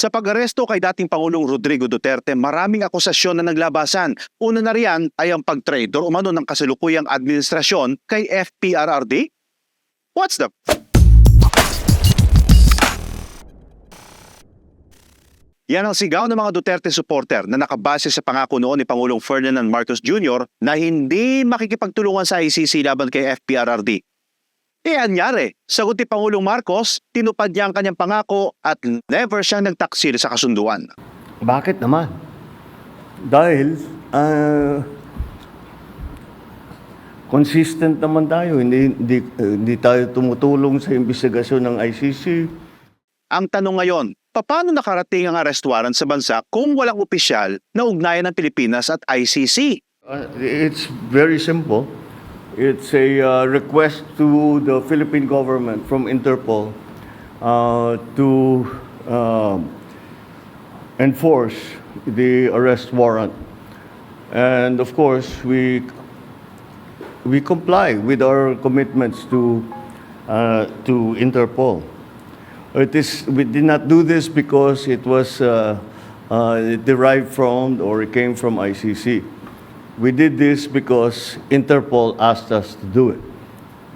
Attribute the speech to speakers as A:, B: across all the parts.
A: Sa pag-aresto kay dating Pangulong Rodrigo Duterte, maraming akusasyon na naglabasan. Una na riyan ay ang pag-trader umano ng kasalukuyang administrasyon kay FPRRD. What's the... Yan ang sigaw ng mga Duterte supporter na nakabase sa pangako noon ni Pangulong Ferdinand Marcos Jr. na hindi makikipagtulungan sa ICC laban kay FPRRD. E anyari, sagot ni Pangulong Marcos, tinupad niya ang kanyang pangako at never siyang nagtaksil sa kasunduan.
B: Bakit naman? Dahil ah, consistent naman tayo. Hindi, hindi, eh, hindi tayo tumutulong sa investigasyon ng ICC.
A: Ang tanong ngayon, paano nakarating ang arrest warrant sa bansa kung walang opisyal na ugnayan ng Pilipinas at ICC?
B: Uh, it's very simple. It's a uh, request to the Philippine government from Interpol uh, to uh, enforce the arrest warrant. And of course, we we comply with our commitments to uh, to Interpol. It is we did not do this because it was uh, uh, derived from or it came from ICC. We did this because Interpol asked us to do it.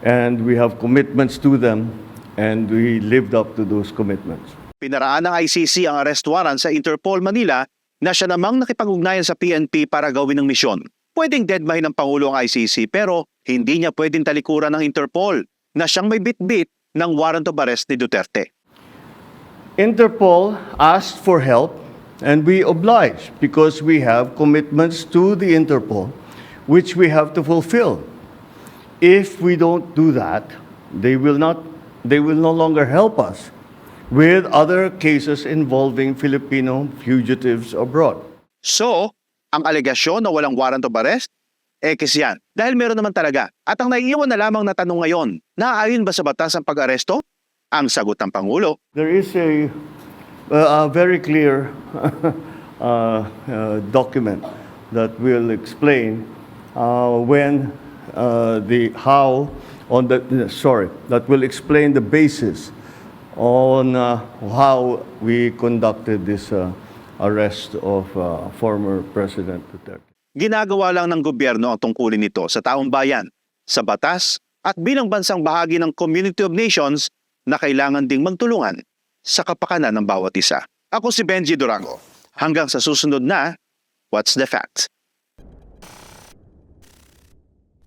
B: And we have commitments to them, and we lived up to those commitments.
A: Pinaraan ng ICC ang arrest warrant sa Interpol Manila na siya namang nakipag-ugnayan sa PNP para gawin ng misyon. Pwedeng deadmine ng Pangulo ang ICC pero hindi niya pwedeng talikuran ng Interpol na siyang may bit-bit ng warrant of arrest ni Duterte.
B: Interpol asked for help, and we obliged because we have commitments to the Interpol, which we have to fulfill. If we don't do that, they will not. They will no longer help us with other cases involving Filipino fugitives abroad.
A: So, ang alegasyon na walang warrant of arrest, ekis yan. Dahil meron naman talaga. At ang naiiwan na lamang na tanong ngayon, naaayon ba sa batas ang pag-aresto? Ang sagot ng Pangulo,
B: There is a, a very clear uh, uh, document that will explain uh, when uh, the how on the sorry that will explain the basis on uh, how we conducted this uh, arrest of uh, former President Duterte.
A: ginagawa lang ng gobyerno ang tungkulin nito sa taong bayan, sa batas, at bilang bansang bahagi ng Community of Nations na kailangan ding magtulungan sa kapakanan ng bawat isa. Ako si Benji Durango. Hanggang sa susunod na What's the Fact?